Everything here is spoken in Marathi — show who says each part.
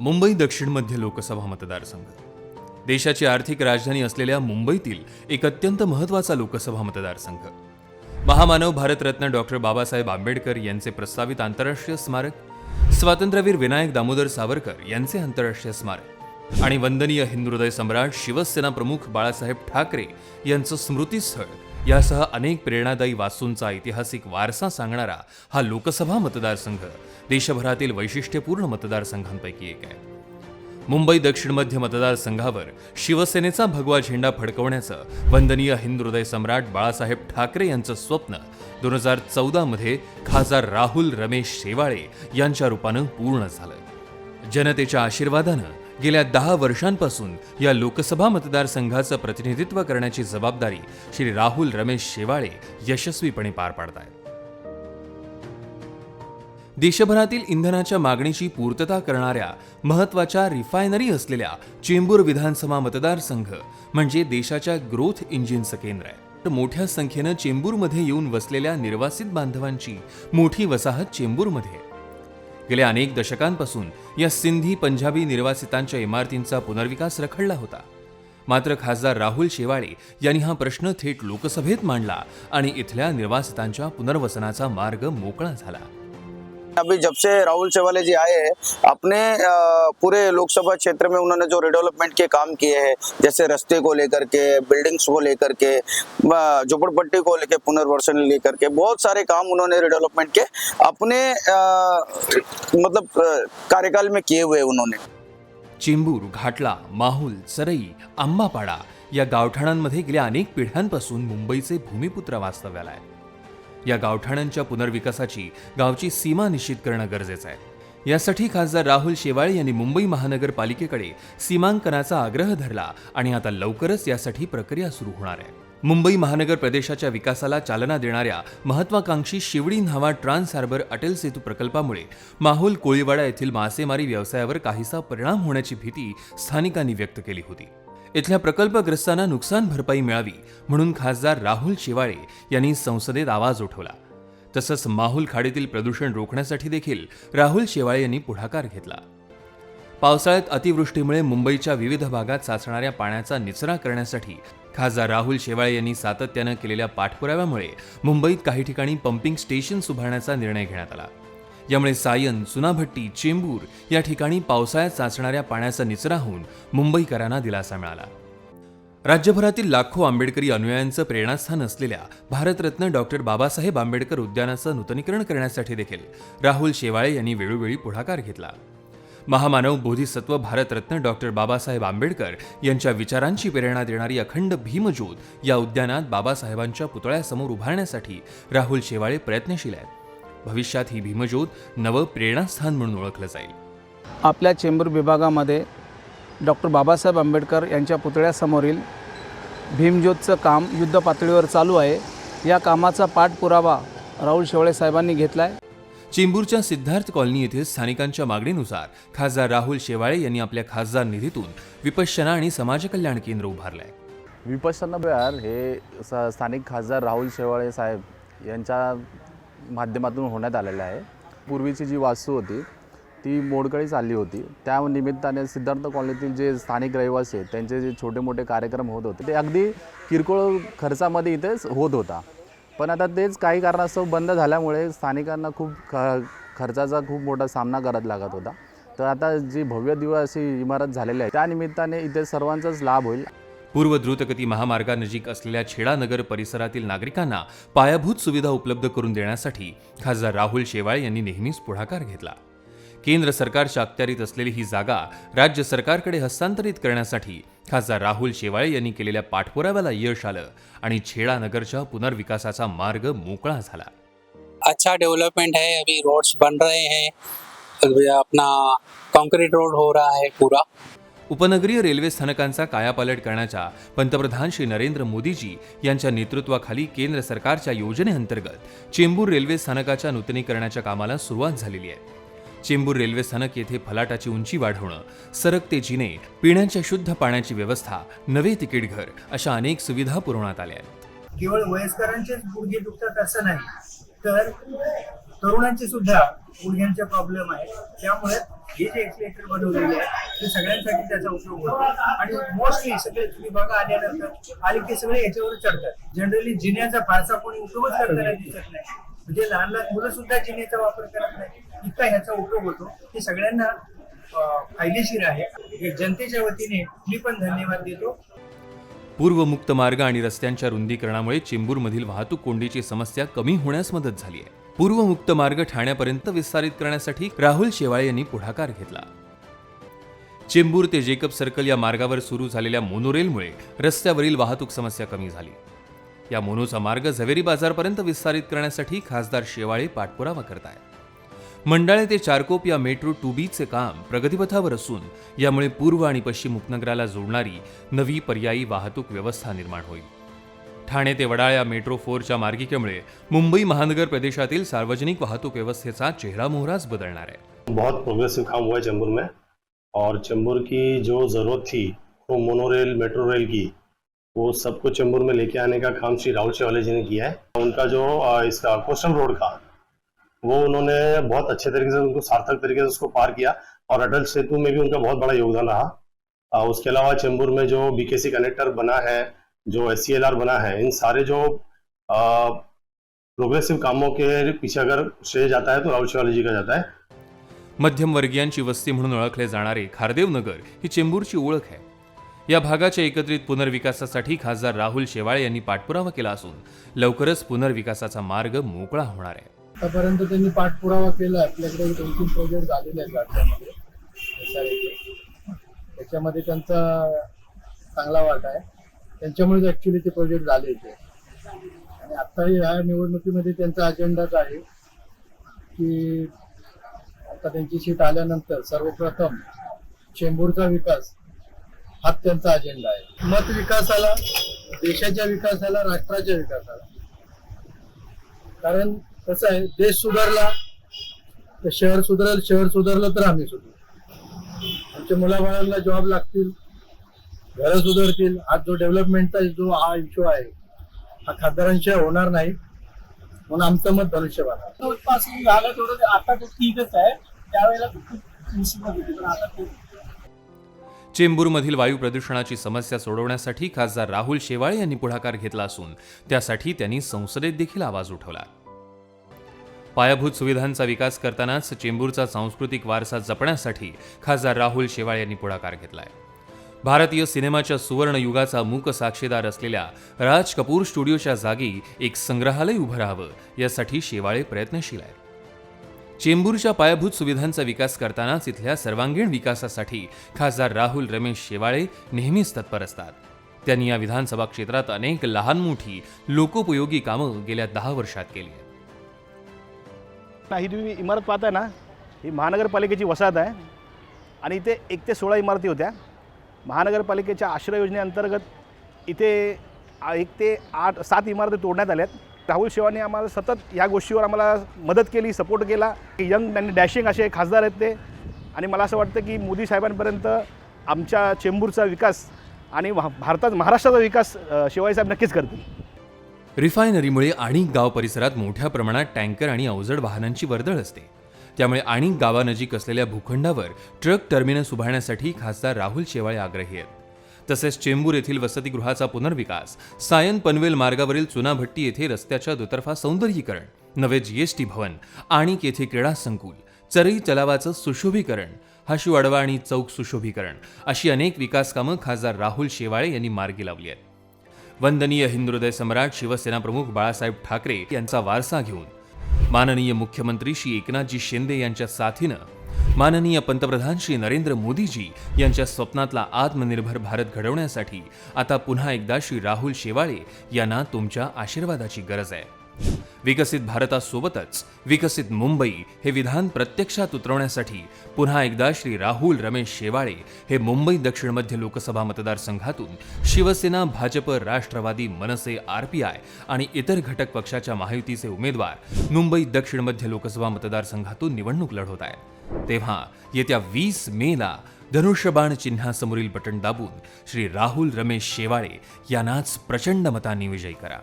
Speaker 1: मुंबई दक्षिण मध्य लोकसभा मतदारसंघ. देशाची आर्थिक राजधानी असलेल्या मुंबईतील एक अत्यंत महत्त्वाचा लोकसभा मतदारसंघ. महामानव भारतरत्न डॉक्टर बाबासाहेब आंबेडकर यांचे प्रस्तावित आंतरराष्ट्रीय स्मारक स्वातंत्र्यवीर विनायक दामोदर सावरकर यांचे आंतरराष्ट्रीय स्मारक आणि वंदनीय हिंदुहृदय सम्राट शिवसेना प्रमुख बाळासाहेब ठाकरे यांचं स्मृतीस्थळ यासह अनेक प्रेरणादायी वास्तूंचा ऐतिहासिक वारसा सांगणारा हा लोकसभा मतदारसंघ देशभरातील वैशिष्ट्यपूर्ण मतदारसंघांपैकी एक आहे. मुंबई दक्षिण मध्य मतदारसंघावर शिवसेनेचा भगवा झेंडा फडकवण्याचं वंदनीय हिंदुहृदय सम्राट बाळासाहेब ठाकरे यांचं स्वप्न दोन हजार चौदामध्ये खासदार राहुल रमेश शेवाळे यांच्या रूपानं पूर्ण झालं. जनतेच्या आशीर्वादानं गेल्या दहा वर्षांपासून या लोकसभा मतदारसंघाचं प्रतिनिधित्व करण्याची जबाबदारी श्री राहुल रमेश शेवाळे यशस्वीपणे पार पाडतायत देशभरातील इंधनाच्या मागणीची पूर्तता करणाऱ्या महत्त्वाच्या रिफायनरी असलेल्या चेंबूर विधानसभा मतदारसंघ म्हणजे देशाच्या ग्रोथ इंजिनचं केंद्र आहे तर मोठ्या संख्येनं चेंबूरमध्ये येऊन वसलेल्या निर्वासित बांधवांची मोठी वसाहत चेंबूरमध्ये आहे. गेल्या अनेक दशकांपासून या सिंधी पंजाबी निर्वासितांच्या इमारतींचा पुनर्विकास रखडला होता. मात्र खासदार राहुल शेवाळे यांनी हा प्रश्न थेट लोकसभेत मांडला आणि इथल्या निर्वासितांच्या पुनर्वसनाचा मार्ग मोकळा झाला.
Speaker 2: अभी जब से राहुल सेवाले जी आए हैं अपने पूरे लोकसभा क्षेत्र में उन्होंने जो रिडेवलपमेंट के काम किए हैं जैसे रास्ते को लेकर के बिल्डिंग्स को लेकर के झोपड़पट्टी को लेकर पुनर्वसन लेकर के बहुत सारे काम उन्होंने रिडेवलपमेंट के अपने आ, मतलब कार्यकाल में किए हुए उन्होंने।
Speaker 1: चेंबूर घाटला माहुल सरई आंबापाडा या गावठाणांमध्ये गेल्या अनेक पिढ्यांपासून मुंबईचे भूमिपुत्र वास्तव्याला आहेत. या गावठाणांच्या पुनर्विकासाची गावची सीमा निश्चित करणं गरजेचं आहे. यासाठी खासदार राहुल शेवाळे यांनी मुंबई महानगरपालिकेकडे सीमांकनाचा आग्रह धरला आणि आता लवकरच यासाठी प्रक्रिया सुरू होणार आहे. मुंबई महानगर प्रदेशाच्या विकासाला चालना देणाऱ्या महत्वाकांक्षी शिवडी न्हावा ट्रान्स हार्बर अटल सेतू प्रकल्पामुळे माहुल कोळीवाडा येथील मासेमारी व्यवसायावर काहीसा परिणाम होण्याची भीती स्थानिकांनी व्यक्त केली होती. इथल्या प्रकल्पग्रस्तांना नुकसान भरपाई मिळावी म्हणून खासदार राहुल शेवाळे यांनी संसदेत आवाज उठवला. तसंच माहुल खाडीतील प्रदूषण रोखण्यासाठी देखील राहुल शेवाळे यांनी पुढाकार घेतला. पावसाळ्यात अतिवृष्टीमुळे मुंबईच्या विविध भागात साचणाऱ्या पाण्याचा निचरा करण्यासाठी खासदार राहुल शेवाळे यांनी सातत्यानं केलेल्या पाठपुराव्यामुळे मुंबईत काही ठिकाणी पंपिंग स्टेशन्स उभारण्याचा निर्णय घेण्यात आला. यामुळे सायन चुनाभट्टी चेंबूर या ठिकाणी पावसाळ्यात साचणाऱ्या पाण्याचा निचरा होऊन मुंबईकरांना दिलासा मिळाला. राज्यभरातील लाखो आंबेडकरी अनुयायांचं प्रेरणास्थान असलेल्या भारतरत्न डॉक्टर बाबासाहेब आंबेडकर उद्यानाचं नूतनीकरण करण्यासाठी देखील राहुल शेवाळे यांनी वेळोवेळी पुढाकार घेतला. महामानव बोधिसत्व भारतरत्न डॉक्टर बाबासाहेब आंबेडकर यांच्या विचारांची प्रेरणा देणारी अखंड भीमज्योत या उद्यानात बाबासाहेबांच्या पुतळ्यासमोर उभारण्यासाठी राहुल शेवाळे प्रयत्नशील आहेत. भविष्यात ही भीमज्योत नवं प्रेरणास्थान म्हणून ओळखलं जाईल.
Speaker 3: आपल्या चेंबूर विभागामध्ये डॉक्टर बाबासाहेब आंबेडकर यांच्या पुतळ्यासमोरील भीमज्योतचं काम युद्ध पातळीवर चालू आहे. या कामाचा पाठपुरावा राहुल शेवळे साहेबांनी घेतला आहे
Speaker 1: चेंबूरच्या सिद्धार्थ कॉलनी येथील स्थानिकांच्या मागणीनुसार खासदार राहुल शेवाळे यांनी आपल्या खासदार निधीतून विपश्यना आणि समाजकल्याण केंद्र उभारलंय.
Speaker 4: विपश्यना विहार हे स स्थानिक खासदार राहुल शेवाळे साहेब यांच्या माध्यमातून होण्यात आलेलं आहे. पूर्वीची जी वास्तू होती ती मोडकळी चालली होती. त्या निमित्ताने सिद्धार्थ कॉलनीतील जे स्थानिक रहिवासी आहेत त्यांचे जे छोटे मोठे कार्यक्रम होत होते ते अगदी किरकोळ खर्चामध्ये इथेच होत होता. पण आता तेच काही कारणास्तव बंद झाल्यामुळे स्थानिकांना खूप ख खर्चाचा खूप मोठा सामना करायला लागत होता. तर आता जी भव्य दिव्य अशी इमारत झालेली आहे त्या निमित्ताने इथे सर्वांचाच लाभ होईल.
Speaker 1: पूर्व द्रुतगती महामार्गानजीक असलेल्या छेडानगर परिसरातील नागरिकांना पायाभूत सुविधा उपलब्ध करून देण्यासाठी खासदार राहुल शेवाळे यांनी नेहमीच पुढाकार घेतला. केंद्र सरकारच्या अखत्यारीत असलेली ही जागा राज्य सरकारकडे हस्तांतरित करण्यासाठी खासदार राहुल शेवाळे यांनी केलेल्या पाठपुराव्याला यश आलं आणि छेडानगरच्या पुनर्विकासाचा मार्ग मोकळा झाला.
Speaker 5: अच्छा डेवलपमेंट है अभी रोड्स बन रहे हैं अपना कंक्रीट रोड हो रहा है पूरा.
Speaker 1: उपनगरीय रेल्वे स्थानकांचा कायापालट करण्याच्या पंतप्रधान श्री नरेंद्र मोदीजी यांच्या नेतृत्वाखाली केंद्र सरकारच्या योजनेअंतर्गत चेंबूर रेल्वे स्थानकाच्या नूतनीकरणाच्या कामाला सुरुवात झालेली आहे. चेंबूर रेल्वे स्थानक येथे फलाटाची उंची वाढवणं सरकते जिने पिण्याच्या शुद्ध पाण्याची व्यवस्था नवे तिकीट घर अशा अनेक सुविधा पुरवण्यात आल्या आहेत.
Speaker 6: केवळ वयस्करांचेच गुडघे दुखतात असं नाही तर तरुणांचे सुद्धा गुडघ्यांचे प्रॉब्लेम आहे. त्यामुळे हे जे एक्सिलेटर बनवलेले आहे ते सगळ्यांसाठी त्याचा उपयोग होतो. आणि मोस्टली सगळे तुम्ही बघा आल्यानंतर आले की सगळे याच्यावर चढतात. जनरली जिन्याचा फारसा कोणी उपयोगच करताना दिसत नाही. म्हणजे लहान लहान मुलं सुद्धा जिन्याचा वापर करत नाही. इतका ह्याचा उपयोग होतो. हे सगळ्यांना फायदेशीर आहे. जनतेच्या वतीने मी पण धन्यवाद देतो.
Speaker 1: पूर्व मुक्त मार्ग आणि रस्त्यांच्या रुंदीकरणामुळे चेंबूरमधील वाहतूक कोंडीची समस्या कमी होण्यास मदत झाली आहे. पूर्वमुक्त मार्ग ठाण्यापर्यंत विस्तारित करण्यासाठी राहुल शेवाळे यांनी पुढाकार घेतला. चेंबूर ते जेकब सर्कल या मार्गावर सुरू झालेल्या मोनोरेलमुळे रस्त्यावरील वाहतूक समस्या कमी झाली. या मोनोचा मार्ग झवेरी बाजारपर्यंत विस्तारित करण्यासाठी खासदार शेवाळे पाठपुरावा करत आहेत मंडाळे ते चारकोप या मेट्रो टू बीचे काम प्रगतीपथावर असून यामुळे पूर्व आणि पश्चिम उपनगराला जोडणारी नवी पर्यायी वाहतूक व्यवस्था निर्माण होईल. ठाणे ते वडाळा या मेट्रो फोरच्या मार्गिकेमुळे मुंबई महानगर प्रदेशातील सार्वजनिक वाहतूक व्यवस्थेचा चेहरामोहराच बदलणार आहे.
Speaker 7: बहुत प्रोग्रेसिव काम हुआ है चेंबूर में और चेंबूर की जो ज़रूरत थी, वो मोनोरेल मेट्रो रेल की, वो सबको चेंबूर में लेके आने का काम श्री राहुल शेवाले जी ने किया है। उनका जो इसका कोस्टल रोड का, वो उन्होंने बहुत अच्छे तरीके से, उनको सार्थक तरीके से उसको पार किया और अटल सेतु में भी उनका बहुत बड़ा योगदान रहा। उसके अलावा चेंबूर में जो बीकेसी कनेक्टर बना है जो एस बना है इन सारे जो प्रोग्रेसिव कामों के पीछे अगर श्रेय जाता है तो राहुल शेवाले जी का जाता है।
Speaker 1: मध्यमवर्गीयांची वस्ती म्हणून ओळखले जाणारे खारदेव नगर ही चेंबूरची ओळख आहे. या भागाच्या एकत्रित पुनर्विकासासाठी खासदार राहुल शेवाळे यांनी पाठपुरावा केला असून लवकरच पुनर्विकासाचा मार्ग मोकळा होणार आहे.
Speaker 6: आतापर्यंत त्यांनी पाठपुरावा केला आपल्याकडे दोन तीन प्रोजेक्ट झालेले आहेत राज्यामध्ये. त्याच्यामध्ये त्यांचा चांगला वाटा आहे. त्यांच्यामुळेच ऍक्च्युली ते प्रोजेक्ट झाले ते आणि आता ह्या निवडणुकीमध्ये त्यांचा अजेंडाच आहे की आता त्यांची सीट आल्यानंतर सर्वप्रथम चेंबूरचा विकास हाच त्यांचा अजेंडा आहे. मत विकासाला देशाच्या विकासाला राष्ट्राच्या विकासाला. कारण कसं आहे देश सुधारला तर शहर सुधारेल शहर सुधारलं तर आम्ही सुधारू. आमच्या मुलाबाळांना जॉब लागतील घरं सुधारतील आज जो डेव्हलपमेंटचा जो हा इश्यू आहे हा खासदारांशिवाय होणार नाही. म्हणून आमचं मत धनुष्यबाण आहे.
Speaker 8: उत्पादन झालं थोडं आता ते ठीकच आहे. त्यावेळेला खूप मुसीबत होती पण आता ते
Speaker 1: चेंबूरमधील वायू प्रदूषणाची समस्या सोडवण्यासाठी खासदार राहुल शेवाळे यांनी पुढाकार घेतला असून त्यासाठी त्यांनी संसदेत देखील आवाज उठवला. पायाभूत सुविधांचा विकास करतानाच चेंबूरचा सांस्कृतिक वारसा जपण्यासाठी खासदार राहुल शेवाळे यांनी पुढाकार घेतलाय. भारतीय सिनेमाच्या सुवर्ण युगाचा मूक साक्षीदार असलेल्या राज कपूर स्टुडिओच्या जागी एक संग्रहालय उभं राहावं यासाठी शेवाळे प्रयत्नशील आहेत. चेंबूरच्या पायाभूत सुविधांचा विकास करतानाच इथल्या सर्वांगीण विकासासाठी खासदार राहुल रमेश शेवाळे नेहमीच तत्पर असतात. त्यांनी या विधानसभा क्षेत्रात अनेक लहान मोठी लोकोपयोगी कामं गेल्या दहा वर्षात केली
Speaker 8: ही तुम्ही इमारत पाहताय ना ही महानगरपालिकेची वसाहत आहे आणि इथे एक ते सोळा इमारती होत्या. महानगरपालिकेच्या आश्रय योजनेअंतर्गत इथे एक ते आठ सात इमारती तोडण्यात आल्यात. राहुल शेवानी आम्हाला सतत या गोष्टीवर आम्हाला मदत केली सपोर्ट केला. यंग त्यांनी डॅशिंग असे खासदार आहेत ते. आणि मला असं वाटतं की मोदी साहेबांपर्यंत आमच्या चेंबूरचा विकास आणि भारतात महाराष्ट्राचा विकास अ, साहेब नक्कीच करतील.
Speaker 1: रिफायनरीमुळे आणि गाव परिसरात मोठ्या प्रमाणात टँकर आणि अवजड वाहनांची वर्दळ असते. त्यामुळे आणि गावानजीक असलेल्या भूखंडावर ट्रक टर्मिनस उभारण्यासाठी खासदार राहुल शेवाळे आग्रही आहेत. तसेच चेंबूर येथील वसतिगृहाचा पुनर्विकास सायन पनवेल मार्गावरील चुनाभट्टी येथे रस्त्याच्या दुतर्फा सौंदर्यीकरण नवे जीएसटी भवन आणिक येथे क्रीडा संकुल चरई तलावाचं सुशोभीकरण हाशू आणि चौक सुशोभीकरण अशी अनेक विकास कामं खासदार राहुल शेवाळे यांनी मार्गी लावली आहेत. वंदनीय हिंदुहृदय सम्राट शिवसेना प्रमुख बाळासाहेब ठाकरे यांचा वारसा घेऊन माननीय मुख्यमंत्री श्री एकनाथजी शिंदे यांच्या साथीनं माननीय पंतप्रधान श्री नरेंद्र मोदीजी यांच्या स्वप्नातला आत्मनिर्भर भारत घडवण्यासाठी आता पुन्हा एकदा श्री राहुल शेवाळे यांना तुमच्या आशीर्वादाची गरज आहे. विकसित भारतासोबतच विकसित मुंबई हे विधान प्रत्यक्षात उतरवण्यासाठी पुन्हा एकदा श्री राहुल रमेश शेवाळे हे मुंबई दक्षिण मध्य लोकसभा मतदारसंघातून शिवसेना भाजप राष्ट्रवादी मनसे आरपीआय आणि इतर घटक पक्षाच्या महायुतीचे उमेदवार मुंबई दक्षिण मध्य लोकसभा मतदारसंघातून निवडणूक लढवत आहेत. तेव्हा येत्या वीस मेला धनुष्यबाण चिन्हासमोरील बटण दाबून श्री राहुल रमेश शेवाळे यांनाच प्रचंड मतांनी विजयी करा.